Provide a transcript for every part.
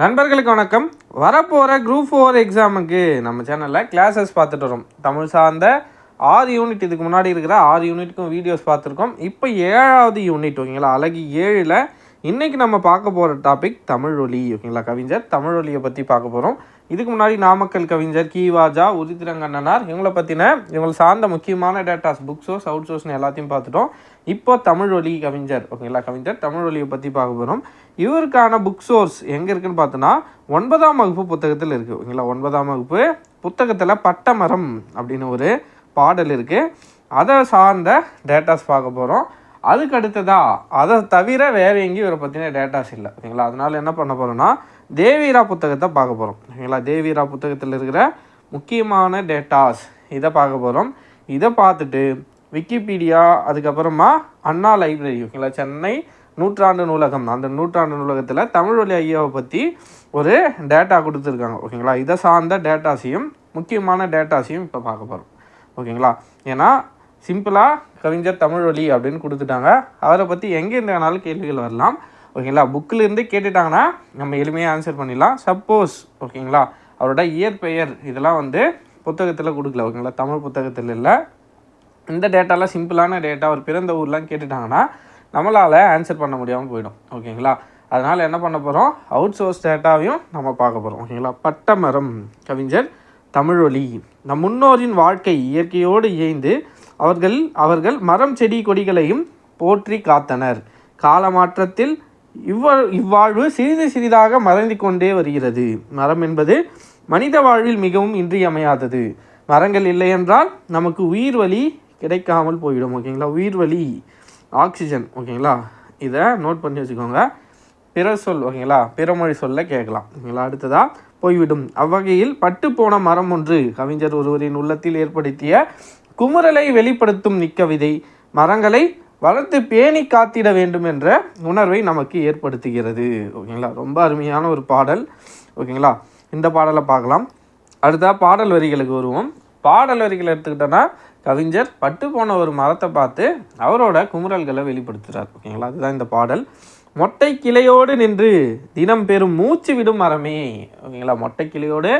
நண்பர்களுக்கு வணக்கம். வரப்போகிற குரூப் ஃபோர் எக்ஸாமுக்கு நம்ம சேனலில் கிளாஸஸ் பார்த்துட்டு வரோம். தமிழ் சார்ந்த ஆறு யூனிட் இதுக்கு முன்னாடி இருக்கிற ஆறு யூனிட்டுக்கும் வீடியோஸ் பார்த்துருக்கோம். இப்போ ஏழாவது யூனிட் ஓகேங்களா? அழகி ஏழில் இன்றைக்கி நம்ம பார்க்க போகிற டாபிக் தமிழ் ஒலி ஓகேங்களா கவிஞர்? தமிழ் ஒலியை பற்றி பார்க்க போகிறோம் இதுக்கு முன்னாடி நாமக்கல் கவிஞர் கீவாஜா உதித்திரங்கண்ணனார். இவங்களை பற்றின இவங்களை சார்ந்த முக்கியமான டேட்டாஸ் புக் சோர்ஸ் அவுட் சோர்ஸ்னு எல்லாத்தையும் பார்த்துட்டோம். இப்போ தமிழ் ஒலி கவிஞர் ஓகேங்களா கவிஞர்? தமிழ் ஒலியை பற்றி பார்க்க போகிறோம் இவருக்கான புக் சோர்ஸ் எங்கே இருக்குன்னு பார்த்தோன்னா ஒன்பதாம் வகுப்பு புத்தகத்தில் இருக்குது ஓகேங்களா? ஒன்பதாம் வகுப்பு புத்தகத்தில் பட்டமரம் அப்படின்னு ஒரு பாடல் இருக்குது அதை சார்ந்த டேட்டாஸ் பார்க்க போகிறோம் அதுக்கு அடுத்ததா அதை தவிர வேறு எங்கேயும் இவரை பற்றின டேட்டாஸ் இல்லை. ஓகேங்களா? அதனால் என்ன பண்ண போகிறோம்னா தேவீரா புத்தகத்தை பார்க்க போகிறோம் ஓகேங்களா? தேவீரா புத்தகத்தில் இருக்கிற முக்கியமான டேட்டாஸ் இதை பார்க்க போகிறோம் இதை பார்த்துட்டு விக்கிபீடியா அதுக்கப்புறமா அண்ணா லைப்ரரி ஓகேங்களா? சென்னை நூற்றாண்டு நூலகம் அந்த நூற்றாண்டு நூலகத்தில் தமிழ் வழி ஐயாவை பற்றி ஒரு டேட்டா கொடுத்துருக்காங்க ஓகேங்களா இதை சார்ந்த டேட்டாஸையும் முக்கியமான டேட்டாஸையும் இப்போ பார்க்க போகிறோம் ஓகேங்களா ஏன்னா சிம்பிளாக கவிஞர் தமிழ் வழி அப்படின்னு கொடுத்துட்டாங்க. அவரை பற்றி எங்கேருந்து வேணாலும் கேள்விகள் வரலாம் ஓகேங்களா புக்கில் இருந்து கேட்டுட்டாங்கன்னா நம்ம எளிமையாக ஆன்சர் பண்ணிடலாம். சப்போஸ் ஓகேங்களா அவரோட இயற்பெயர் இதெல்லாம் வந்து புத்தகத்தில் கொடுக்கல ஓகேங்களா தமிழ் புத்தகத்தில் இல்லை. இந்த டேட்டாலாம் சிம்பிளான டேட்டா அவர் பிறந்த ஊர்லாம் கேட்டுட்டாங்கன்னா நம்மளால் ஆன்சர் பண்ண முடியாமல் போயிடும். ஓகேங்களா? அதனால் என்ன பண்ண போகிறோம் அவுட் சோர்ஸ் டேட்டாவையும் நம்ம பார்க்க போகிறோம் ஓகேங்களா? பட்டமரம் கவிஞர் தமிழொலி. நம் முன்னோரின் வாழ்க்கை இயற்கையோடு இயைந்து அவர்கள் அவர்கள் மரம் செடி கொடிகளையும் போற்றி காத்தனர். காலமாற்றத்தில் இவ்வா இவ்வாழ்வு சிறிது சிறிதாக மறைந்து கொண்டே வருகிறது. மரம் என்பது மனித வாழ்வில் மிகவும் இன்றியமையாதது. மரங்கள் இல்லை என்றால் நமக்கு உயிர் வழி கிடைக்காமல் போயிடும். ஓகேங்களா? உயிர் வழி ஆக்சிஜன் ஓகேங்களா? இதை நோட் பண்ணி வச்சுக்கோங்க. பிற சொல் ஓகேங்களா? பிறமொழி சொல்ல கேட்கலாம். ஓகேங்களா? அடுத்ததாக போய்விடும். அவ்வகையில் பட்டு போன மரம் ஒன்று கவிஞர் ஒருவரின் உள்ளத்தில் ஏற்படுத்திய குமுறலை வெளிப்படுத்தும் நிக்கவிதை மரங்களை வளர்த்து பேணி காத்திட வேண்டும் என்ற உணர்வை நமக்கு ஏற்படுத்துகிறது. ஓகேங்களா? ரொம்ப அருமையான ஒரு பாடல். ஓகேங்களா? இந்த பாடலை பார்க்கலாம். அடுத்தா பாடல் வரிகளுக்கு வருவோம். பாடல் வரிகள் எடுத்துக்கிட்டோன்னா கவிஞர் பட்டு போன ஒரு மரத்தை பார்த்து அவரோட குமுறல்களை வெளிப்படுத்துகிறார் ஓகேங்களா? அதுதான் இந்த பாடல். மொட்டை கிளையோடு நின்று தினம் பெறும் மூச்சு விடும் மரமே. ஓகேங்களா? மொட்டை கிளையோடு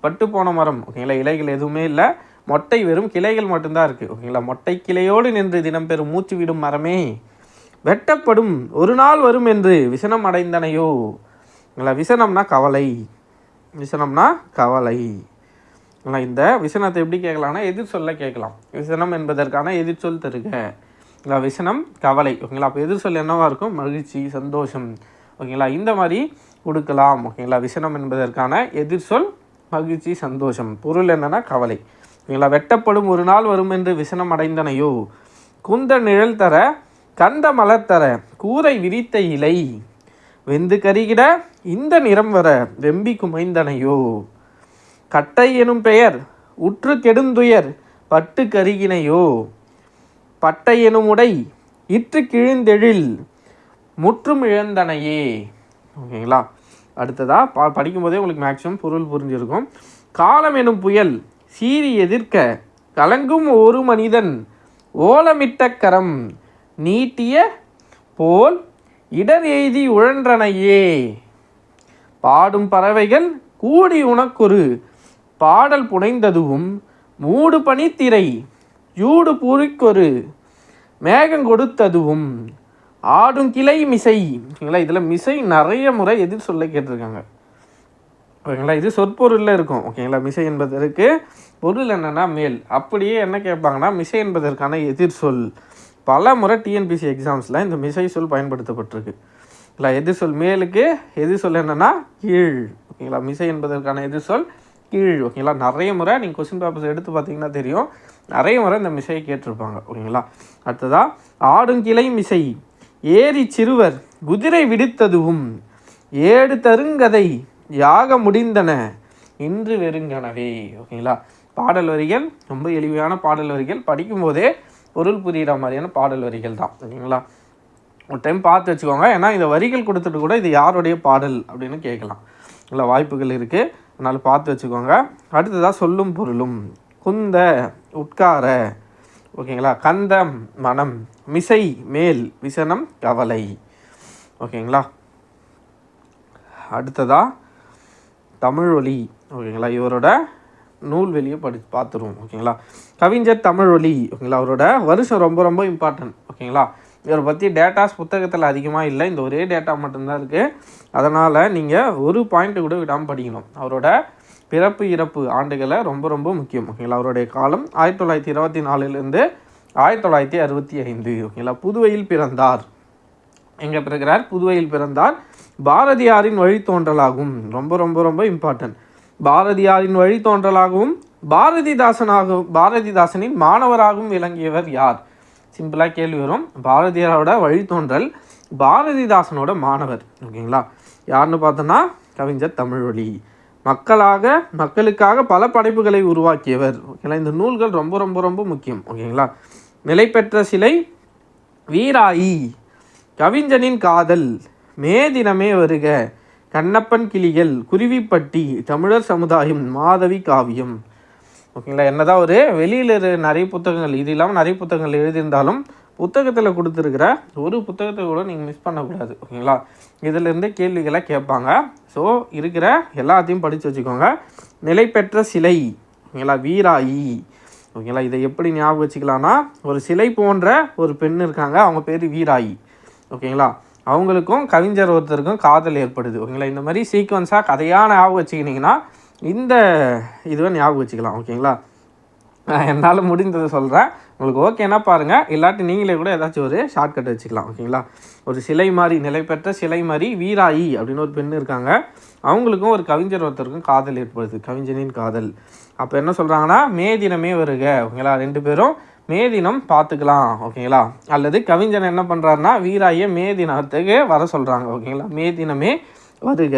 பட்டு போன மரம். ஓகேங்களா? இலைகள் எதுவுமே இல்லை. மொட்டை வெறும் கிளைகள் மட்டும்தான் இருக்குது ஓகேங்களா? மொட்டை கிளையோடு நின்று தினம் பெறும் மூச்சு விடும் மரமே. வெட்டப்படும் ஒரு நாள் வரும் என்று விசனம் அடைந்தனையோ. ஓகேங்களா? விசனம்னா கவலை. விசனம்னா கவலை. ஆனால் இந்த விசனத்தை எப்படி கேட்கலாம்னா எதிர் சொல்ல கேட்கலாம். விசனம் என்பதற்கான எதிர் சொல் தருக. இல்லை விசனம் கவலை. ஓகேங்களா அப்போ எதிர் சொல் என்னவா இருக்கும்? மகிழ்ச்சி சந்தோஷம். ஓகேங்களா இந்த மாதிரி கொடுக்கலாம். ஓகேங்களா விசனம் என்பதற்கான எதிர் சொல் மகிழ்ச்சி சந்தோஷம். பொருள் என்னன்னா கவலை. ஓகேங்களா வெட்டப்படும் ஒரு நாள் வரும் என்று விசனம் அடைந்தனையோ? குந்த நிழல் தர கந்த மலர் தர கூரை விரித்த இலை. வெந்து கருகிட இந்த நிறம் வர வெம்பி குமைந்தனையோ? கட்டை எனும் பெயர் உற்று கெடுந்துயர் பட்டு கருகினையோ? பட்டை எனும் உடை இற்று கிழிந்தெழில் முற்றும் இழந்தனையே. ஓகேங்களா? அடுத்ததா பா படிக்கும்போதே உங்களுக்கு மேக்ஸிமம் பொருள் புரிஞ்சிருக்கும். காலம் எனும் புயல் சீறி எதிர்க்க கலங்கும் ஒரு மனிதன் ஓலமிட்ட கரம் நீட்டிய போல் இடர் எய்தி உழன்றனையே. பாடும் பறவைகள் கூடி உனக்கொரு பாடல் புனைந்ததுவும் மூடு பனித்திரை யூடு பூரிக்கொரு மேகம் கொடுத்ததுவும் ஆடும் கிளை மிசை. ஓகேங்களா இதில் மிசை நிறைய முறை எதிர் சொல்ல கேட்டிருக்காங்க. ஓகேங்களா இது சொற்பொருளில் இருக்கும். ஓகேங்களா மிசை என்பதற்கு பொருள் என்னென்னா மேல். அப்படியே என்ன கேட்பாங்கன்னா மிசை என்பதற்கான எதிர் சொல். பல முறை டிஎன்பிசி எக்ஸாம்ஸில் இந்த மிசை சொல் பயன்படுத்தப்பட்டிருக்கு. இல்லை எதிர் சொல் மேலுக்கு எதிர் சொல் என்னென்னா கீழ். ஓகேங்களா மிசை என்பதற்கான எதிர் சொல் கீழ் ஓகேங்களா? நிறைய முறை நீங்கள் கொஸ்டின் பேப்பர்ஸ் எடுத்து பார்த்தீங்கன்னா தெரியும். நிறைய முறை இந்த மிசையை கேட்டிருப்பாங்க ஓகேங்களா? அடுத்ததா ஆடுங்கிளை மிசை ஏரி சிறுவர் குதிரை விடுத்ததுவும் ஏடு தருங்கதை யாக முடிந்தன இன்று வெறுங்கனவே ஓகேங்களா? பாடல் வரிகள் ரொம்ப எளிமையான பாடல் வரிகள். படிக்கும்போதே பொருள் புரிகிற மாதிரியான பாடல் வரிகள் தான் ஓகேங்களா? ஒரு டைம் பார்த்து வச்சுக்கோங்க. ஏன்னா இந்த வரிகள் கொடுத்துட்டு கூட இது யாருடைய பாடல் அப்படின்னு கேட்கலாம். இல்லை வாய்ப்புகள் இருக்குது அதனால் பார்த்து வச்சுக்கோங்க. அடுத்ததாக சொல்லும் பொருளும். குந்த உட்கார. ஓகேங்களா? கந்தம் மனம். மிசை மேல் விசனம் கவலை. ஓகேங்களா? அடுத்ததாக தமிழொலி. ஓகேங்களா? இவரோட நூல் வெளியே படி பார்த்துருவோம் ஓகேங்களா? கவிஞர் தமிழொலி. ஓகேங்களா? அவரோட வருஷம் ரொம்ப ரொம்ப இம்பார்ட்டன்ட் ஓகேங்களா? இவரை பற்றி டேட்டாஸ் புத்தகத்தில் அதிகமாக இல்லை. இந்த ஒரே டேட்டா மட்டும்தான் இருக்குது அதனால் நீங்கள் ஒரு பாயிண்ட்டு கூட விடாமல் படிக்கணும். அவரோட பிறப்பு இறப்பு ஆண்டுகளை ரொம்ப ரொம்ப முக்கியம். ஓகேங்களா அவருடைய காலம் ஆயிரத்தி தொள்ளாயிரத்தி இருபத்தி நாலுலேருந்து ஆயிரத்தி தொள்ளாயிரத்தி அறுபத்தி ஐந்து. ஓகேங்களா புதுவையில் பிறந்தார். எங்கே பிறக்கிறார்? புதுவையில் பிறந்தார். பாரதியாரின் வழித்தோன்றலாகும் ரொம்ப ரொம்ப ரொம்ப இம்பார்ட்டன்ட் பாரதியாரின் வழித்தோன்றலாகவும் பாரதிதாசனாகவும் பாரதிதாசனின் மாணவராகவும் விளங்கியவர் யார்? சிம்பிளாக கேள்வி வரும். பாரதியாரோட வழித்தோன்றல் பாரதிதாசனோட மாணவர். ஓகேங்களா? யாருன்னு பார்த்தோன்னா கவிஞர் தமிழ்வழி. மக்களாக மக்களுக்காக பல படைப்புகளை உருவாக்கியவர். ஓகேங்களா? இந்த நூல்கள் ரொம்ப ரொம்ப ரொம்ப முக்கியம். ஓகேங்களா? நிலை பெற்ற சிலை வீராயி. கவிஞனின் காதல் மே தினமே வருக. கண்ணப்பன் கிளிகள் குருவிப்பட்டி தமிழர் சமுதாயம் மாதவி காவியம். ஓகேங்களா? என்னதான் ஒரு வெளியில் நிறைய புத்தகங்கள் இது இல்லாமல் நிறைய புத்தகங்கள் எழுதியிருந்தாலும் புத்தகத்தில் கொடுத்துருக்கிற ஒரு புத்தகத்தை கூட நீங்கள் மிஸ் பண்ணக்கூடாது ஓகேங்களா? இதிலிருந்து கேள்விகளை கேட்பாங்க. ஸோ இருக்கிற எல்லாத்தையும் படித்து வச்சுக்கோங்க. நிலை பெற்ற சிலை ஓகேங்களா? வீராயி ஓகேங்களா? இதை எப்படி ஞாபகம் வச்சுக்கலாம்னா ஒரு சிலை போன்ற ஒரு பெண் இருக்காங்க. அவங்க பேர் வீராயி ஓகேங்களா? அவங்களுக்கும் கவிஞர் ஒருத்தருக்கும் காதல் ஏற்படுது ஓகேங்களா? இந்த மாதிரி சீக்வன்ஸாக கதையாக ஞாபகம் வச்சுக்கிட்டிங்கன்னா இந்த இதுவை ஞாபகம் வச்சுக்கலாம் ஓகேங்களா? என்னால் முடிந்ததை சொல்கிறேன் உங்களுக்கு ஓகேனா பாருங்கள் இல்லாட்டி நீங்களே கூட ஏதாச்சும் ஒரு ஷார்ட்கட் வச்சுக்கலாம் ஓகேங்களா? ஒரு சிலை மாதிரி நிலை பெற்ற சிலை மாதிரி வீராயி அப்படின்னு ஒரு பெண் இருக்காங்க. அவங்களுக்கும் ஒரு கவிஞர் ஒருத்தருக்கும் காதல் ஏற்படுது. கவிஞனின் காதல். அப்போ என்ன சொல்கிறாங்கன்னா மே தினமே வருக ஓகேங்களா? ரெண்டு பேரும் மே தினம் பார்த்துக்கலாம் ஓகேங்களா? அல்லது கவிஞன் என்ன பண்ணுறாருன்னா வீராயை மே தினத்துக்கு வர சொல்கிறாங்க ஓகேங்களா? மே தினமே வருக.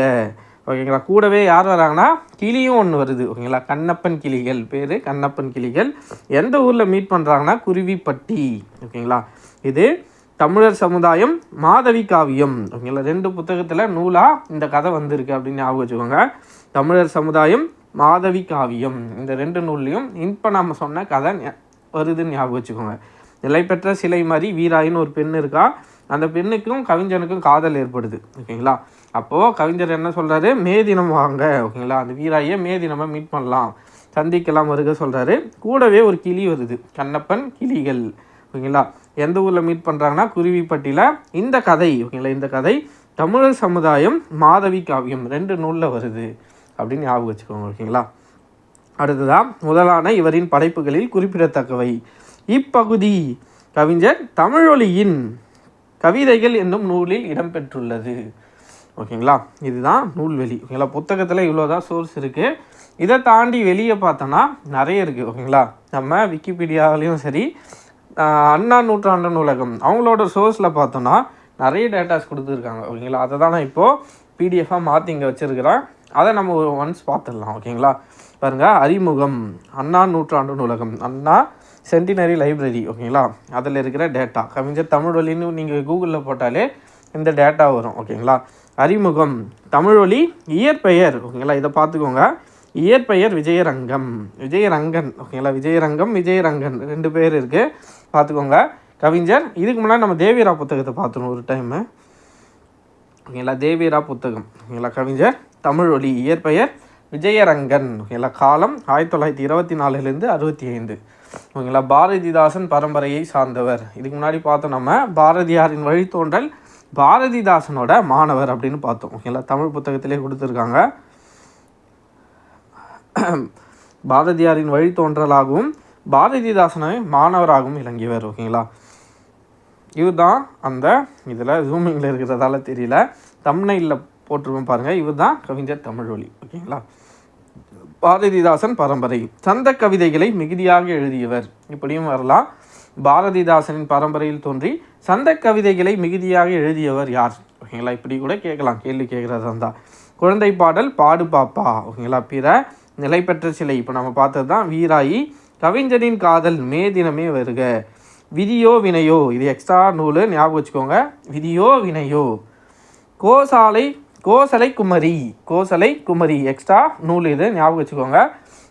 ஓகேங்களா? கூடவே யார் வராங்கன்னா கிளியும் ஒன்று வருது. ஓகேங்களா? கண்ணப்பன் கிளிகள் பேர் கண்ணப்பன் கிளிகள். எந்த ஊரில் மீட் பண்ணுறாங்கன்னா குருவிப்பட்டி. ஓகேங்களா? இது தமிழர் சமுதாயம் மாதவி காவியம். ஓகேங்களா? ரெண்டு புத்தகத்தில் நூலாக இந்த கதை வந்திருக்கு அப்படின்னு ஞாபகம் வச்சுக்கோங்க. தமிழர் சமுதாயம் மாதவி காவியம். இந்த ரெண்டு நூல்லையும் இப்போ நம்ம சொன்ன கதை வருதுன்னு ஞாபகம் வச்சுக்கோங்க. நிலை பெற்ற சிலை மாதிரி வீராயின்னு ஒரு பெண் இருக்கா? அந்த பெண்ணுக்கும் கவிஞனுக்கும் காதல் ஏற்படுது. ஓகேங்களா? அப்போது கவிஞர் என்ன சொல்கிறாரு மே தினம் வாங்க ஓகேங்களா? அந்த வீராயை மே தினமாக மீட் பண்ணலாம். சந்திக்கலாம் வருக சொல்கிறாரு கூடவே ஒரு கிளி வருது. கண்ணப்பன் கிளிகள் ஓகேங்களா? எந்த ஊரில் மீட் பண்ணுறாங்கன்னா குருவிப்பட்டியில். இந்த கதை ஓகேங்களா? இந்த கதை தமிழர் சமுதாயம் மாதவி காவியம் ரெண்டு நூலில் வருது அப்படின்னு ஞாபகம் வச்சுக்கோங்க ஓகேங்களா? அடுத்ததான் முதலான இவரின் படைப்புகளில் குறிப்பிடத்தக்கவை. இப்பகுதி கவிஞர் தமிழொலியின் கவிதைகள் என்னும் நூலில் இடம்பெற்றுள்ளது. ஓகேங்களா? இதுதான் நூல்வெளி. ஓகேங்களா? புத்தகத்தில் இவ்வளோதான் சோர்ஸ் இருக்குது இதை தாண்டி வெளியே பார்த்தோன்னா நிறைய இருக்குது ஓகேங்களா? நம்ம விக்கிபீடியாவிலையும் சரி அண்ணா நூற்றாண்டு நூலகம். அவங்களோட சோர்ஸில் பார்த்தோன்னா நிறைய டேட்டாஸ் கொடுத்துருக்காங்க ஓகேங்களா? அதை தான் நான் இப்போது பிடிஎஃபாக மாற்றி இங்கே வச்சுருக்கிறேன். அதை நம்ம ஒரு ஒன்ஸ் பார்த்துடலாம் ஓகேங்களா? பாருங்க அறிமுகம். அண்ணா நூற்றாண்டு நூலகம். அண்ணா சென்டினரி லைப்ரரி ஓகேங்களா? அதில் இருக்கிற டேட்டா கவிஞர் தமிழ் வழின்னு நீங்கள் கூகுளில் போட்டாலே இந்த டேட்டா வரும் ஓகேங்களா? அறிமுகம். தமிழொலி இயற்பெயர் ஓகேங்களா? இதை பார்த்துக்கோங்க. இயற்பெயர் விஜயரங்கம். விஜயரங்கன் ஓகேங்களா? விஜயரங்கம் விஜயரங்கன் ரெண்டு பேர் இருக்குது பார்த்துக்கோங்க. கவிஞர் இதுக்கு முன்னாடி நம்ம தேவிரா புத்தகத்தை பார்த்துணும் ஒரு டைமு. ஓகேங்களா? தேவிரா புத்தகம் ஓகேங்களா? கவிஞர் தமிழொலி இயற்பெயர் விஜயரங்கன் ஓகேங்களா? காலம் ஆயிரத்தி தொள்ளாயிரத்தி இருபத்தி நாலுலேருந்து அறுபத்தி ஐந்து. ஓகேங்களா? பாரதிதாசன் பரம்பரையை சார்ந்தவர். இதுக்கு முன்னாடி பார்த்தோம் நம்ம. பாரதியாரின் வழித்தோன்றல் பாரதிதாசனோட மாணவர் அப்படின்னு பார்த்தோம். ஓகேங்களா? தமிழ் புத்தகத்திலே கொடுத்துருக்காங்க. பாரதியாரின் வழித்தோன்றலாகவும் பாரதிதாசனை மாணவராகவும் இளங்கியவர் ஓகேங்களா? இவர் தான் அந்த இதில் ஜூமிங்கில் இருக்கிறதால தெரியல. தம்னையில் போட்டிருப்போம் பாருங்கள் இவர் தான் கவிஞர் தமிழ்வழி ஓகேங்களா? பாரதிதாசன் பரம்பரை. சந்த கவிதைகளை மிகுதியாக எழுதியவர். இப்படியும் வரலாம். பாரதிதாசனின் பரம்பரையில் தோன்றி சந்த கவிதைகளை மிகுதியாக எழுதியவர் யார்? ஓகேங்களா இப்படி கூட கேட்கலாம். கேள்வி கேட்குறது இருந்தால் குழந்தை பாடல் பாடு பாப்பா. ஓகேங்களா பிற நிலை பெற்ற சிலை. இப்போ நம்ம பார்த்தது தான் வீராயி கவிஞரின் காதல் மே தினமே வருக. விதியோ வினையோ. இது எக்ஸ்ட்ரா நூல் ஞாபகம் வச்சுக்கோங்க. விதியோ வினையோ. கோசாலை கோசலை குமரி. கோசலை குமரி. எக்ஸ்ட்ரா நூல் இது ஞாபகம் வச்சுக்கோங்க.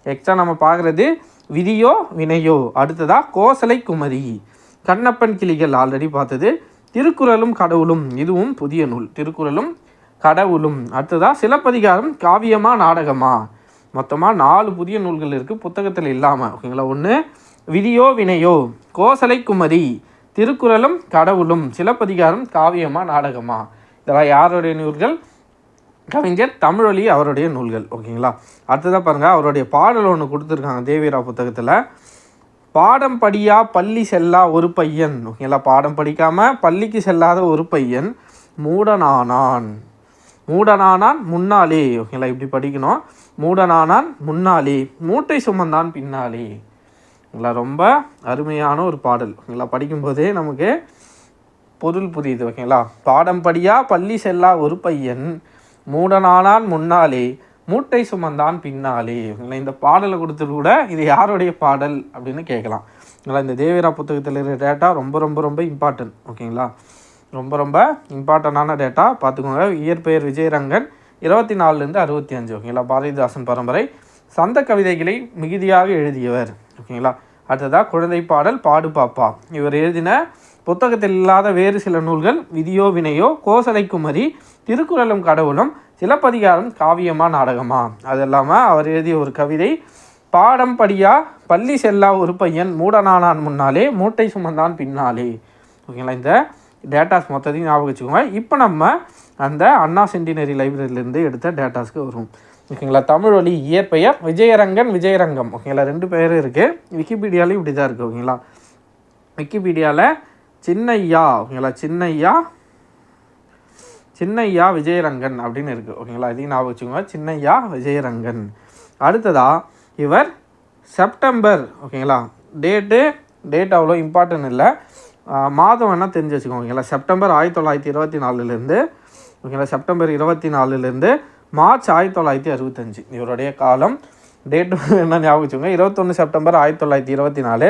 எக்ஸ்ட்ரா நம்ம பார்க்குறது விதியோ வினையோ? அடுத்ததா கோசலை குமரி. கண்ணப்பன் கிளிகள் ஆல்ரெடி பார்த்தது. திருக்குறளும் கடவுளும் இதுவும் புதிய நூல். திருக்குறளும் கடவுளும். அடுத்ததா சிலப்பதிகாரம் காவியமா நாடகமா? மொத்தமாக நாலு புதிய நூல்கள் இருக்குது புத்தகத்தில் இல்லாமல் ஓகேங்களா? ஒன்று விதியோ வினையோ? கோசலை குமரி. திருக்குறளும் கடவுளும். சிலப்பதிகாரம் காவியமா நாடகமா? இதெல்லாம் யாருடைய நூல்கள்? கவிஞர் தமிழொலி அவருடைய நூல்கள் ஓகேங்களா? அடுத்ததாக பாருங்கள் அவருடைய பாடல் ஒன்று கொடுத்துருக்காங்க தேவிரா புத்தகத்தில். பாடம் படியா பள்ளி செல்லா ஒரு பையன் ஓகேங்களா? பாடம் படிக்காமல் பள்ளிக்கு செல்லாத ஒரு பையன் மூடனானான். மூடனானான் முன்னாலே ஓகேங்களா? இப்படி படிக்கணும். மூடனானான் முன்னாலே மூட்டை சுமந்தான் பின்னாலே. ஓகேங்களா? ரொம்ப அருமையான ஒரு பாடல் ஓகேங்களா? படிக்கும்போதே நமக்கு பொருள் புரியுது ஓகேங்களா? பாடம் படியா பள்ளி செல்லா ஒரு பையன் மூடனானான் முன்னாலே மூட்டை சுமந்தான் பின்னாலே. இந்த பாடலை கொடுத்துட்டு கூட இது யாருடைய பாடல் அப்படின்னு கேட்கலாம். அதனால் இந்த தேவிரா புத்தகத்தில் இருக்கிற டேட்டா ரொம்ப ரொம்ப ரொம்ப இம்பார்ட்டன்ட் ஓகேங்களா? ரொம்ப ரொம்ப இம்பார்ட்டண்டான டேட்டா பார்த்துக்கோங்க. இயற்பெயர் விஜயரங்கன் இருபத்தி நாலுலேருந்து அறுபத்தி அஞ்சு ஓகேங்களா? பாரதிதாசன் பரம்பரை. சந்த கவிதைகளை மிகுதியாக எழுதியவர் ஓகேங்களா? அடுத்ததாக குழந்தை பாடல் பாடு பாப்பா. இவர் எழுதின புத்தகத்தில் இல்லாத வேறு சில நூல்கள் விதியோ வினையோ கோசலை குமரி திருக்குறளும் கடவுளும் சிலப்பதிகாரம் காவியமா நாடகமா? அது இல்லாமல் அவர் எழுதிய ஒரு கவிதை. பாடம் படியா பள்ளி செல்லா ஒரு பையன் மூடனானான் முன்னாலே மூட்டை சுமந்தான் பின்னாலே. ஓகேங்களா? இந்த டேட்டாஸ் மொத்தத்தையும் ஞாபகம் வச்சுக்கோங்க. இப்போ நம்ம அந்த அண்ணா சென்டினரி லைப்ரரியிலேருந்து எடுத்த டேட்டாஸ்க்கு வரும் ஓகேங்களா? தமிழ் வழி இயற்பெயர் விஜயரங்கன் விஜயரங்கம். ஓகேங்களா? ரெண்டு பேரும் இருக்குது விக்கிபீடியாலையும் இப்படி தான் இருக்குது ஓகேங்களா? விக்கிபீடியாவில் சின்னையா ஓகேங்களா? சின்னையா சின்னையா விஜயரங்கன் அப்படின்னு இருக்குது ஓகேங்களா? இதையும் ஞாபகம் வச்சுக்கோங்க. சின்னையா விஜயரங்கன். அடுத்ததாக இவர் செப்டம்பர் ஓகேங்களா? டேட்டு டேட் அவ்வளோ இம்பார்ட்டன்ட் இல்லை. மாதம் வேணால் தெரிஞ்சு வச்சுக்கோங்க ஓகேங்களா? செப்டம்பர் ஆயிரத்தி தொள்ளாயிரத்தி இருபத்தி நாலுலேருந்து ஓகேங்களா? செப்டம்பர் இருபத்தி நாலுலேருந்து மார்ச் ஆயிரத்தி தொள்ளாயிரத்தி அறுபத்தஞ்சு. இவருடைய காலம் டேட்டு என்ன ஞாபகம் வச்சுக்கோங்க. இருபத்தொன்று செப்டம்பர் ஆயிரத்தி தொள்ளாயிரத்தி இருபத்தி நாலு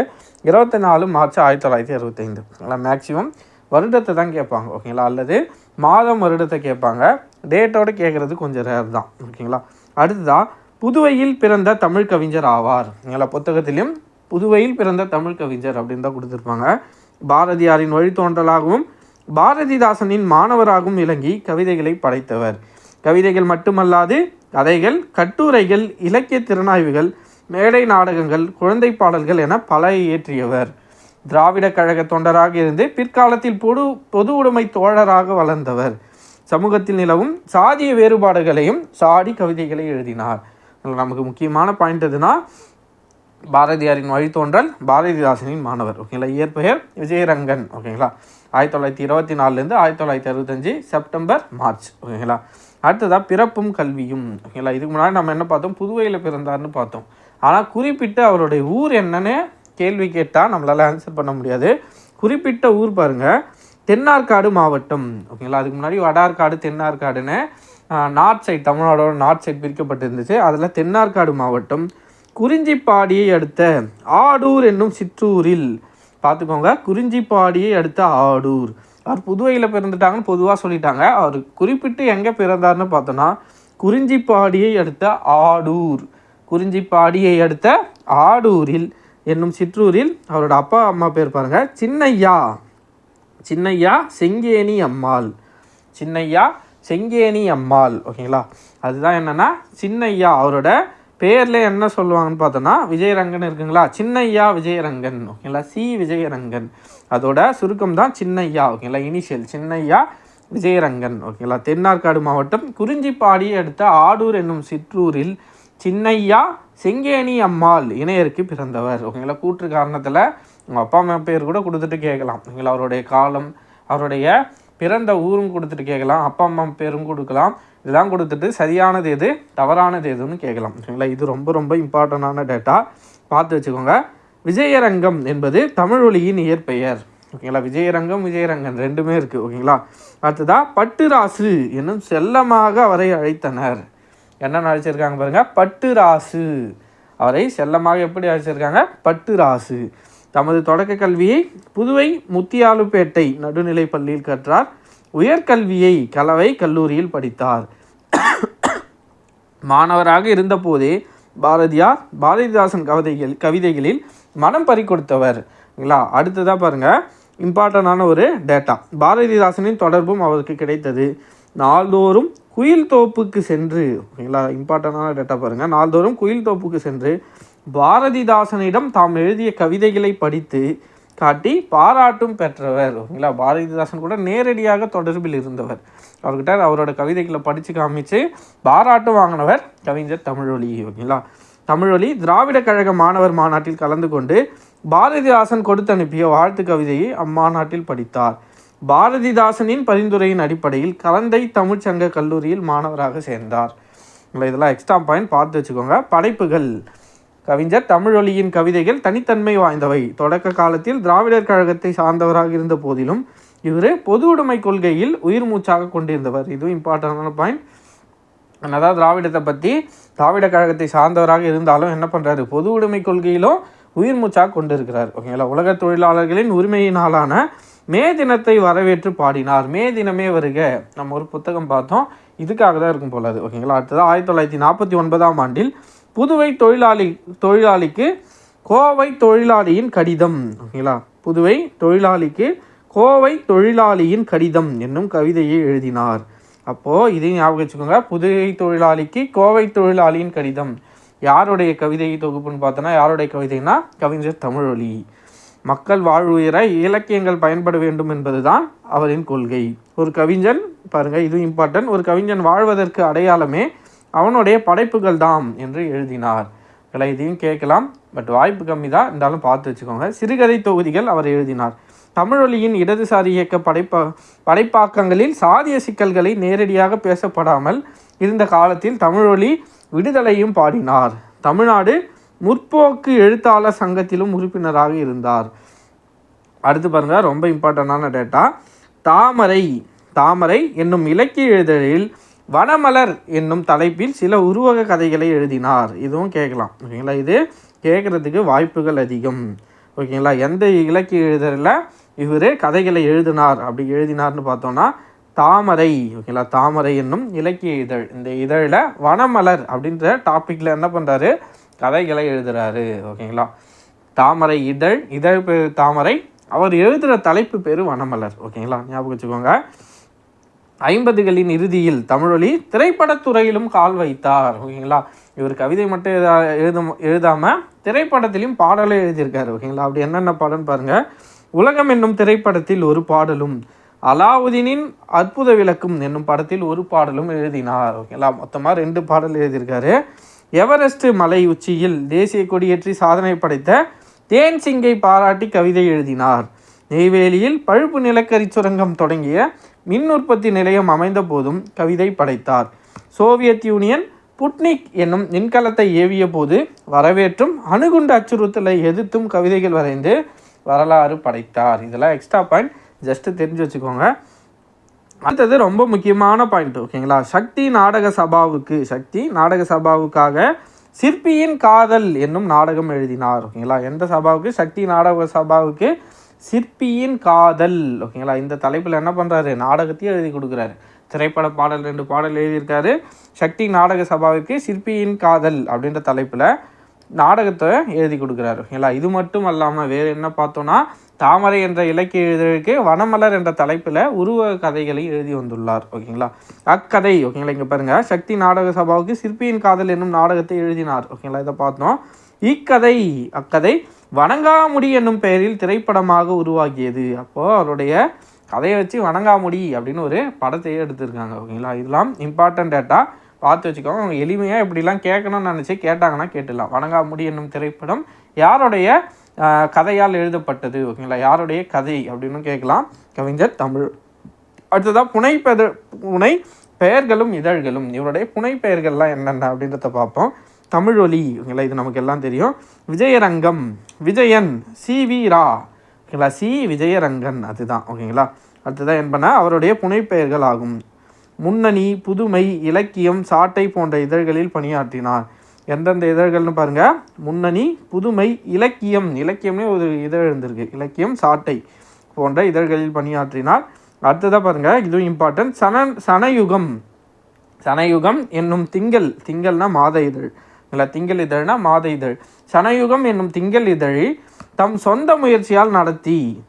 இருபத்தி நாலு மார்ச் ஆயிரத்தி தொள்ளாயிரத்தி அறுபத்தைந்து. ஓகேங்களா? மேக்ஸிமம் வருடத்தை தான் கேட்பாங்க ஓகேங்களா? அல்லது மாதம் வருடத்தை கேட்பாங்க. டேட்டோட கேட்குறது கொஞ்சம் ரேர் தான். ஓகேங்களா அடுத்ததாக புதுவையில் பிறந்த தமிழ் கவிஞர் ஆவார். ஓகேங்களா புத்தகத்திலையும் புதுவையில் பிறந்த தமிழ் கவிஞர் அப்படின்னு தான் கொடுத்துருப்பாங்க. பாரதியாரின் வழித்தோன்றலாகவும் பாரதிதாசனின் மாணவராகவும் விளங்கி கவிதைகளை படைத்தவர். கவிதைகள் மட்டுமல்லாது கதைகள் கட்டுரைகள் இலக்கிய திறனாய்வுகள் மேடை நாடகங்கள் குழந்தை பாடல்கள் என பல இயற்றியவர். திராவிட கழக தொண்டராக இருந்து பிற்காலத்தில் பொது பொது உடைமை தோழராக வளர்ந்தவர். சமூகத்தில் நிலவும் சாதிய வேறுபாடுகளையும் சாடி கவிதைகளை எழுதினார். நமக்கு முக்கியமான பாயிண்ட் எதுனா பாரதியாரின் வழித்தோன்றல் பாரதிதாசனின் மாணவர். ஓகேங்களா இயற்பெயர் விஜயரங்கன். ஓகேங்களா ஆயிரத்தி தொள்ளாயிரத்தி இருபத்தி நாலுலேருந்து ஆயிரத்தி தொள்ளாயிரத்தி அறுபத்தஞ்சு செப்டம்பர் மார்ச். ஓகேங்களா அடுத்ததாக பிறப்பும் கல்வியும். ஓகேங்களா இதுக்கு முன்னாடி நம்ம என்ன பார்த்தோம்? புதுவையில் பிறந்தார்னு பார்த்தோம். ஆனால் குறிப்பிட்டு அவருடைய ஊர் என்னன்னு கேள்வி கேட்டால் நம்மளால் ஆன்சர் பண்ண முடியாது. குறிப்பிட்ட ஊர் பாருங்கள் தென்னார்காடு மாவட்டம். ஓகேங்களா அதுக்கு முன்னாடி வடார்காடு தென்னார்காடுன்னு நார்த் சைட் தமிழ்நாடோட நார்த் சைட் பிரிக்கப்பட்டிருந்துச்சு. அதில் தென்னார்காடு மாவட்டம். குறிஞ்சிப்பாடியை அடுத்த ஆடூர் என்னும் சிற்றூரில் பார்த்துக்கோங்க. குறிஞ்சிப்பாடியை அடுத்த ஆடூர். அவர் புதுவையில் பிறந்துட்டாங்கன்னு பொதுவாக சொல்லிட்டாங்க. அவர் குறிப்பிட்டு எங்கே பிறந்தார்னு பார்த்தோன்னா குறிஞ்சிப்பாடியை அடுத்த ஆடூர். குறிஞ்சிப்பாடியை அடுத்த ஆடூரில் என்னும் சிற்றூரில் அவரோட அப்பா அம்மா பேர் பாருங்கள் சின்னையா. சின்னையா செங்கேணி அம்மாள். சின்னையா செங்கேணி அம்மாள். ஓகேங்களா அதுதான் என்னென்னா சின்னையா அவரோட பேரில் என்ன சொல்லுவாங்கன்னு பார்த்தோன்னா விஜயரங்கன் இருக்குங்களா? சின்னையா விஜயரங்கன். ஓகேங்களா சி விஜயரங்கன். அதோட சுருக்கம் தான் சின்னையா. ஓகேங்களா இனிஷியல் சின்னையா விஜயரங்கன். ஓகேங்களா தென்னார்காடு மாவட்டம் குறிஞ்சிப்பாடி அடுத்த ஆடூர் என்னும் சிற்றூரில் சின்னையா செங்கேணி அம்மாள் இணையருக்கு பிறந்தவர். ஓகேங்களா? கூற்று காரணத்தில் உங்கள் அப்பா அம்மா பேர் கூட கொடுத்துட்டு கேட்கலாம். ஓகேங்களா? அவருடைய காலம் அவருடைய பிறந்த ஊரும் கொடுத்துட்டு கேட்கலாம். அப்பா அம்மா பேரும் கொடுக்கலாம். இதெல்லாம் கொடுத்துட்டு சரியானது எது தவறானது எதுன்னு கேட்கலாம். ஓகேங்களா? இது ரொம்ப ரொம்ப இம்பார்ட்டண்டான டேட்டா பார்த்து வச்சுக்கோங்க. விஜயரங்கம் என்பது தமிழ் ஒலியின் இயற்பெயர். ஓகேங்களா? விஜயரங்கம் விஜயரங்கன் ரெண்டுமே இருக்குது ஓகேங்களா? அடுத்ததா பட்டுராசு என்னும் செல்லமாக அவரை அழைத்தனர். என்ன அழைச்சிருக்காங்க பாருங்கள் பட்டு ராசு. அவரை செல்லமாக எப்படி அழைச்சிருக்காங்க? பட்டு ராசு. தமது தொடக்க கல்வியை புதுவை முத்தியாலுப்பேட்டை நடுநிலைப் பள்ளியில் கற்றார். உயர்கல்வியை கலவை கல்லூரியில் படித்தார். மாணவராக இருந்தபோதே பாரதியார் பாரதிதாசன் கவிதைகள் கவிதைகளில் மனம் பறி இல்லைங்களா அடுத்ததாக பாருங்கள் இம்பார்ட்டண்டான ஒரு டேட்டா. பாரதிதாசனின் தொடர்பும் அவருக்கு கிடைத்தது. நாள்தோறும் குயில் தோப்புக்கு சென்று ஓகேங்களா இம்பார்ட்டண்டான டேட்டா பாருங்கள் நாள்தோறும் குயில் தோப்புக்கு சென்று பாரதிதாசனிடம் தாம் எழுதிய கவிதைகளை படித்து காட்டி பாராட்டும் பெற்றவர். ஓகேங்களா? பாரதிதாசன் கூட நேரடியாக தொடர்பில் இருந்தவர். அவர்கிட்ட அவரோட கவிதைகளை படித்து காமிச்சு பாராட்டு வாங்கினவர் கவிஞர் தமிழொலி. ஓகேங்களா? தமிழொலி திராவிட கழக மாணவர் மாநாட்டில் கலந்து கொண்டு பாரதிதாசன் கொடுத்து அனுப்பிய வாழ்த்து கவிதையை அம்மாநாட்டில் படித்தார். பாரதிதாசனின் பரிந்துரையின் அடிப்படையில் கலந்தை தமிழ்ச்சங்க கல்லூரியில் மாணவராக சேர்ந்தார். இதெல்லாம் எக்ஸ்ட்ரா பாயிண்ட் பார்த்து வச்சுக்கோங்க. படைப்புகள். கவிஞர் தமிழொலியின் கவிதைகள் தனித்தன்மை வாய்ந்தவை. தொடக்க காலத்தில் திராவிடர் கழகத்தை சார்ந்தவராக இருந்த போதிலும் இவர் பொது உடைமை கொள்கையில் உயிர் மூச்சாக கொண்டிருந்தவர். இதுவும் இம்பார்ட்டண்டான பாயிண்ட் அதாவது திராவிடத்தை பற்றி திராவிட கழகத்தை சார்ந்தவராக இருந்தாலும் என்ன பண்ணுறாரு பொது உடைமை கொள்கையிலும் உயிர் மூச்சாக கொண்டிருக்கிறார். ஓகேங்களா? உலக தொழிலாளர்களின் உரிமையினாலான மே தினத்தை வரவேற்று பாடினார். மே தினமே வருக. நம்ம ஒரு புத்தகம் பார்த்தோம். இதுக்காக தான் இருக்கும் போல அது. ஓகேங்களா? அடுத்தது ஆயிரத்தி தொள்ளாயிரத்தி நாற்பத்தி ஒன்பதாம் ஆண்டில் புதுவை தொழிலாளி தொழிலாளிக்கு கோவை தொழிலாளியின் கடிதம். ஓகேங்களா? புதுவை தொழிலாளிக்கு கோவை தொழிலாளியின் கடிதம் என்னும் கவிதையை எழுதினார். அப்போது இதையும் ஞாபகம் வச்சுக்கோங்க. புதுவை தொழிலாளிக்கு கோவை தொழிலாளியின் கடிதம். யாருடைய கவிதை தொகுப்புன்னு பார்த்தோன்னா யாருடைய கவிதைனா கவிஞர் தமிழொலி. மக்கள் வாழ்வுயர இலக்கியங்கள் பயன்பட வேண்டும் என்பதுதான் அவரின் கொள்கை. ஒரு கவிஞன் பாருங்க இது இம்பார்ட்டன்ட் ஒரு கவிஞன் வாழ்வதற்கு அடையாளமே அவனுடைய படைப்புகள் தாம் என்று எழுதினார். இல்லை இதையும் கேட்கலாம். பட் வாய்ப்பு கம்மி தான். இருந்தாலும் பார்த்து வச்சுக்கோங்க. சிறுகதை தொகுதிகள் அவர் எழுதினார். தமிழொலியின் இடதுசாரி இயக்க படைப்பா படைப்பாக்கங்களில் சாதிய சிக்கல்களை நேரடியாக பேசப்படாமல் இருந்த காலத்தில் தமிழொலி விடுதலையும் பாடினார். தமிழ்நாடு முற்போக்கு எழுத்தாளர் சங்கத்திலும் உறுப்பினராக இருந்தார். அடுத்து பாருங்க ரொம்ப இம்பார்ட்டண்டான டேட்டா. தாமரை தாமரை என்னும் இலக்கிய இதழில் வனமலர் என்னும் தலைப்பில் சில உருவக கதைகளை எழுதினார். இதுவும் கேட்கலாம் ஓகேங்களா? இது கேட்குறதுக்கு வாய்ப்புகள் அதிகம் ஓகேங்களா? எந்த இலக்கிய எழுதலில் இவர் கதைகளை எழுதினார் அப்படி எழுதினார்னு பார்த்தோன்னா தாமரை ஓகேங்களா? தாமரை என்னும் இலக்கிய இதழ் இந்த இதழில் வனமலர் அப்படின்ற டாப்பிக்கில் என்ன பண்ணுறாரு கதைகளை எழுதுறாரு ஓகேங்களா? தாமரை இதழ் இதழ் பேர் தாமரை. அவர் எழுதுகிற தலைப்பு பேர் வனமலர் ஓகேங்களா? ஞாபகம் வச்சுக்கோங்க. ஐம்பதுகளின் இறுதியில் தமிழொலி திரைப்படத்துறையிலும் கால் வைத்தார் ஓகேங்களா? இவர் கவிதை மட்டும் எழுதா எழுத எழுதாமல் திரைப்படத்திலையும் பாடலை எழுதியிருக்காரு ஓகேங்களா? அப்படி என்னென்ன பாடல்னு பாருங்கள் உலகம் என்னும் திரைப்படத்தில் ஒரு பாடலும் அலாவுதீனின் அற்புத விளக்கும் என்னும் படத்தில் ஒரு பாடலும் எழுதினார் ஓகேங்களா? மொத்தமாக ரெண்டு பாடல் எழுதியிருக்காரு. எவரெஸ்ட் மலை உச்சியில் தேசிய கொடியேற்றி சாதனை படைத்த தேன்சிங்கை பாராட்டி கவிதை எழுதினார். நெய்வேலியில் பழுப்பு நிலக்கரி சுரங்கம் தொடங்கிய மின் உற்பத்தி நிலையம் அமைந்த போதும் கவிதை படைத்தார். சோவியத் யூனியன் புட்னிக் என்னும் விண்கலத்தை ஏவிய போது வரவேற்றும் அணுகுண்டு அச்சுறுத்தலை எதிர்த்தும் கவிதைகள் வரைந்து வரலாறு படைத்தார். இதெல்லாம் எக்ஸ்ட்ரா பாயிண்ட் ஜஸ்ட்டு தெரிஞ்சு வச்சுக்கோங்க. அடுத்தது ரொம்ப முக்கியமான பாயிண்ட் ஓகேங்களா சக்தி நாடக சபாவுக்கு சக்தி நாடக சபாவுக்காக சிற்பியின் காதல் என்னும் நாடகம் எழுதினார் ஓகேங்களா எந்த சபாவுக்கு? சக்தி நாடக சபாவுக்கு சிற்பியின் காதல் ஓகேங்களா இந்த தலைப்பில் என்ன பண்ணுறாரு நாடகத்தையும் எழுதி கொடுக்குறாரு. திரைப்பட பாடல் ரெண்டு பாடல் எழுதியிருக்காரு. சக்தி நாடக சபாவுக்கு சிற்பியின் காதல் அப்படின்ற தலைப்பில் நாடகத்தை எழுதி கொடுக்குறாரு ஓகேங்களா இது மட்டும் அல்லாமல் வேறு என்ன பார்த்தோன்னா தாமரை என்ற இலக்கிய இதழுக்கு வனமலர் என்ற தலைப்பில் உருவ கதைகளை எழுதி வந்துள்ளார். ஓகேங்களா? அக்கதை ஓகேங்களா? இங்கே பாருங்கள் சக்தி நாடக சபாவுக்கு சிற்பியின் காதல் என்னும் நாடகத்தை எழுதினார். ஓகேங்களா? இதை பார்த்தோம். இக்கதை அக்கதை வணங்காமுடி என்னும் பெயரில் திரைப்படமாக உருவாக்கியது. அப்போது அவருடைய கதையை வச்சு வணங்காமுடி அப்படின்னு ஒரு படத்தையே எடுத்திருக்காங்க. ஓகேங்களா? இதெல்லாம் இம்பார்ட்டன்ட் டேட்டா பார்த்து வச்சுக்கோங்க. அவங்க எளிமையாக இப்படிலாம் கேட்கணும்னு நினச்சி கேட்டாங்கன்னா கேட்டுடலாம். வணங்காமுடி என்னும் திரைப்படம் யாருடைய கதையால் எழுதப்பட்டது ஓகேங்களா? யாருடைய கதை அப்படின்னு கேட்கலாம். கவிஞர் தமிழ். அடுத்ததாக புனை பெத புனை பெயர்களும் இதழ்களும். இவருடைய புனை பெயர்கள்லாம் என்னென்ன அப்படின்றத பார்ப்போம். தமிழொலி ஓகேங்களா? இது நமக்கு எல்லாம் தெரியும். விஜயரங்கம் விஜயன் சி வி ரா ஓகேங்களா? சி விஜயரங்கன் அதுதான் ஓகேங்களா? அடுத்ததாக என்பன அவருடைய புனைப்பெயர்கள் ஆகும் முன்னணி புதுமை இலக்கியம் சாட்டை போன்ற இதழ்களில் பணியாற்றினார். எந்தெந்த இதழ்கள்னு பாருங்க. முன்னணி புதுமை இலக்கியம். இலக்கியம்னே ஒரு இதழ் இருந்திருக்கு இலக்கியம் சாட்டை போன்ற இதழ்களில் பணியாற்றினார். அடுத்ததாக பாருங்கள் இதுவும் இம்பார்ட்டன்ட் சன சனயுகம். சனயுகம் என்னும் திங்கள். திங்கள்னா மாத இதழ். இல்லை திங்கள் இதழ்னா மாத இதழ். சனயுகம் என்னும் திங்கள் இதழில் தம் சொந்த முயற்சியால் நடத்தி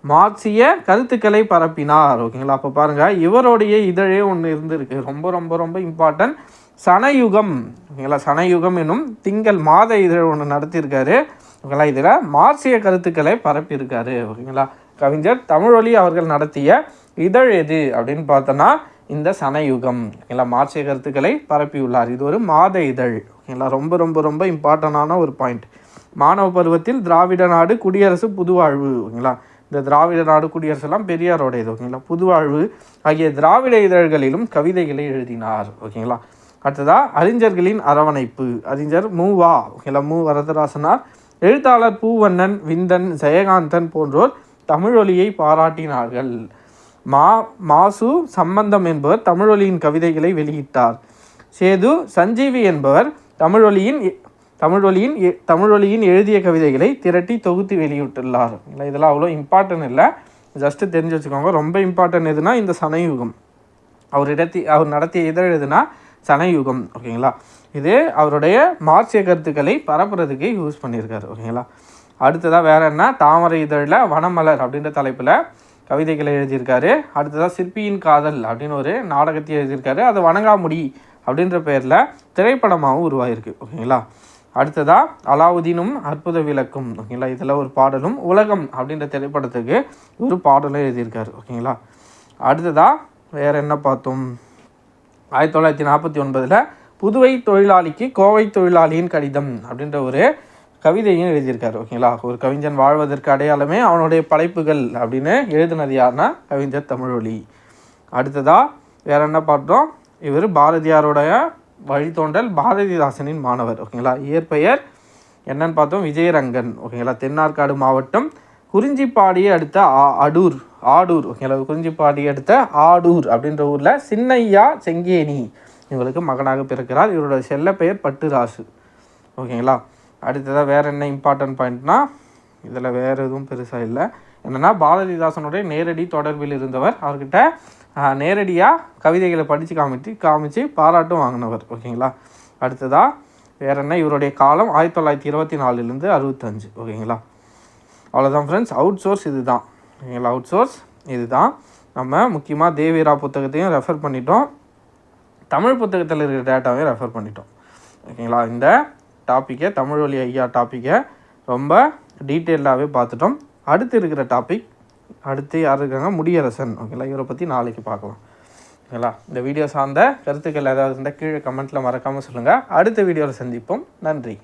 மார்க்சிய கருத்துக்களை பரப்பினார். ஓகேங்களா? அப்போ பாருங்கள் இவருடைய இதழே ஒன்று இருந்திருக்கு. ரொம்ப ரொம்ப ரொம்ப இம்பார்ட்டன்ட் சனயுகம். ஓகேங்களா சனயுகம் என்னும் திங்கள் மாத இதழ் ஒன்று நடத்தியிருக்காரு. ஓகேங்களா இதில் மார்சிய கருத்துக்களை பரப்பியிருக்காரு. ஓகேங்களா? கவிஞர் தமிழொலி அவர்கள் நடத்திய இதழ் எது அப்படின்னு பார்த்தோன்னா இந்த சனயுகம். ஓகேங்களா மார்சிய கருத்துக்களை பரப்பியுள்ளார். இது ஒரு மாத இதழ். ஓகேங்களா? ரொம்ப ரொம்ப ரொம்ப இம்பார்ட்டண்டான ஒரு பாயிண்ட். மாணவ பருவத்தில் திராவிட நாடு குடியரசு புதுவாழ்வு ஓகேங்களா? இந்த திராவிட நாடு குடியரசெல்லாம் பெரியாரோடையது ஓகேங்களா? புதுவாழ்வு ஆகிய திராவிட இதழ்களிலும் கவிதைகளை எழுதினார். ஓகேங்களா? அடுத்ததா அறிஞர்களின் அரவணைப்பு. அறிஞர் மூவா ஓகேங்களா மு வரதராசனார். எழுத்தாளர் பூவண்ணன் விந்தன் ஜெயகாந்தன் போன்றோர் தமிழொலியை பாராட்டினார்கள். மா மாசு சம்பந்தம் என்பவர் தமிழொலியின் கவிதைகளை வெளியிட்டார். சேது சஞ்சீவி என்பவர் தமிழொலியின் தமிழொலியின் எ- தமிழொலியின் எழுதிய கவிதைகளை திரட்டி தொகுத்து வெளியிட்டுள்ளார். இல்லை இதெல்லாம் அவ்வளோ இம்பார்ட்டன்ட் இல்லை. ஜஸ்ட்டு தெரிஞ்சு வச்சுக்கோங்க. ரொம்ப இம்பார்ட்டன்ட் எதுனா இந்த சனயுகம். அவர் இடத்தி அவர் நடத்திய இதழ் எதுனா சனயுகம் ஓகேங்களா? இது அவருடைய மார்க்சிய கருத்துக்களை பரப்புறதுக்கு யூஸ் பண்ணியிருக்காரு ஓகேங்களா? அடுத்ததாக வேற என்ன? தாமரை இதழில் வனமலர் அப்படின்ற தலைப்பில் கவிதைகளை எழுதியிருக்காரு. அடுத்ததாக சிற்பியின் காதல் அப்படின்னு ஒரு நாடகத்தை எழுதியிருக்காரு. அது வணங்காமுடி அப்படின்ற பெயரில் திரைப்படமாகவும் உருவாயிருக்கு ஓகேங்களா? அடுத்ததாக அலாவுதீனும் அற்புத விளக்கும் ஓகேங்களா? இதில் ஒரு பாடலும் உலகம் அப்படின்ற திரைப்படத்துக்கு ஒரு பாடலும் எழுதியிருக்காரு ஓகேங்களா? அடுத்ததாக வேறு என்ன பார்த்தோம்? ஆயிரத்தி தொள்ளாயிரத்தி நாற்பத்தி ஒன்பதில் புதுவை தொழிலாளிக்கு கோவை தொழிலாளியின் கடிதம் அப்படின்ற ஒரு கவிதையும் எழுதியிருக்காரு ஓகேங்களா? ஒரு கவிஞன் வாழ்வதற்கு அடையாளமே அவனுடைய படைப்புகள் அப்படின்னு எழுதினது யாருன்னா கவிஞர் தமிழொலி. அடுத்ததாக வேற என்ன பார்த்தோம்? இவர் பாரதியாருடைய வழித்தோன்றல் பாரதிதாசனின் மாணவர் ஓகேங்களா? இயற்பெயர் என்னன்னு பார்த்தோம்? விஜயரங்கன் ஓகேங்களா? தென்னார்காடு மாவட்டம் குறிஞ்சிப்பாடியை அடுத்த அடூர் ஆடூர் ஓகேங்களா குறிஞ்சிப்பாடி அடுத்த ஆடூர் அப்படின்ற ஊரில் சின்னையா செங்கேணி இவங்களுக்கு மகனாக பிறக்கிறார். இவரோட செல்ல பெயர் பட்டுராசு. ஓகேங்களா அடுத்ததாக வேறு என்ன இம்பார்ட்டன்ட் பாயிண்ட்னா இதில் வேறு எதுவும் பெருசாக இல்லை. என்னென்னா பாரதிதாசனுடைய நேரடி தொடர்பில் இருந்தவர். அவர்கிட்ட நேரடியாக கவிதைகளை படித்து காமிச்சு காமிச்சு பாராட்டும் வாங்கினவர். ஓகேங்களா அடுத்ததாக வேற என்ன? இவருடைய காலம் ஆயிரத்தி தொள்ளாயிரத்தி இருபத்தி நாலுலேருந்து அறுபத்தஞ்சு. ஓகேங்களா அவ்வளோதான் ஃப்ரெண்ட்ஸ் அவுட் சோர்ஸ் இது தான் ஓகேங்களா அவுட் சோர்ஸ் இது தான் நம்ம முக்கியமாக தேவிரா புத்தகத்தையும் ரெஃபர் பண்ணிட்டோம். தமிழ் புத்தகத்தில் இருக்கிற டேட்டாவையும் ரெஃபர் பண்ணிட்டோம். ஓகேங்களா? இந்த டாப்பிக்கை தமிழ் வழி ஐயா டாப்பிக்கை ரொம்ப டீட்டெயில்டாகவே பார்த்துட்டோம். அடுத்து இருக்கிற டாபிக் அடுத்து யார் இருக்காங்க? முடியரசன். ஓகேங்களா? இவரை பற்றி நாளைக்கு பார்க்கலாம். ஓகேங்களா? இந்த வீடியோ சார்ந்த கருத்துக்கள் ஏதாவது இருந்தால் கீழே கமெண்ட்டில் மறக்காமல் சொல்லுங்கள் அடுத்த வீடியோவில் சந்திப்போம். நன்றி.